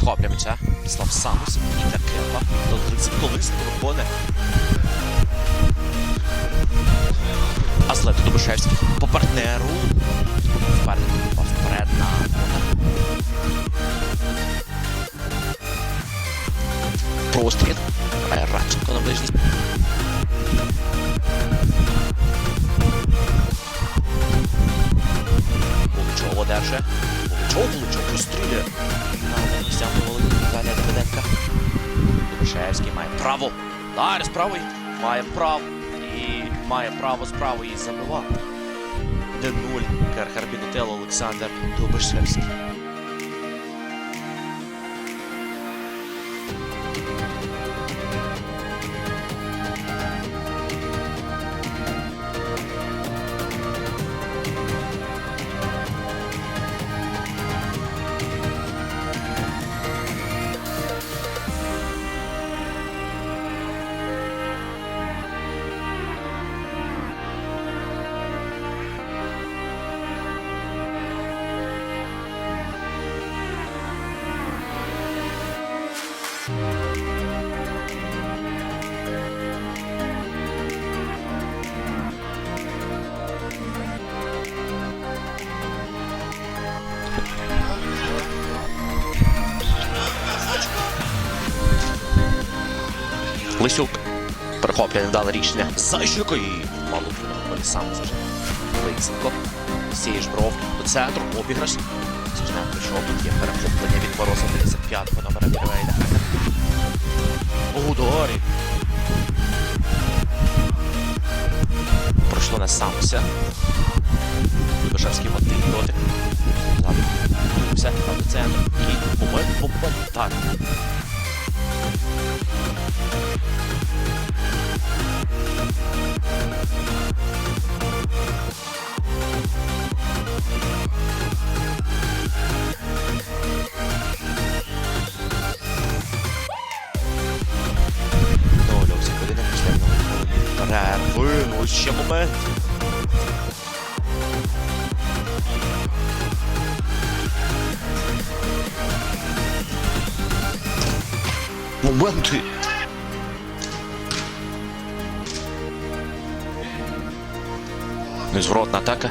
Підхоплює м'яча. Слав Самус. І Кепа. До 30 колись виходить. Аслет Дубишевський. По партнеру. Прострілює. На місця Володимир Віталія Давиденка. Дубишевський має право. Далі з правої. Має право. І має право з правої забивати. 1-0. Кархарбінотело Олександр Дубишевський. Лисюк перехоплює невдале рішення. Зайчуко і полі сам вже. Лисенко. Сієш бров до центру, обіграш. Сіжнем прийшов, тут є перехоплення від Мороза 55-го номера Бірвейда. Ударі. Пройшло на самося. Дубишевський мотив проти. Перерви. Ну, ще момент. Моменти. Ну і зворотна атака.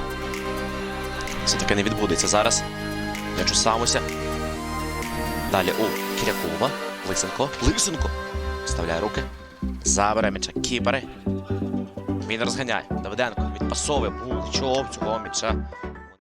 Це таке не відбудеться зараз. М'яч у самуся. Далі у Кірякова. Лисенко. Лисенко. Вставляє руки. Забере м'яча. Кіпери. Він розганяє. Давиденко відпасовує. Бух, чого цього м'яча.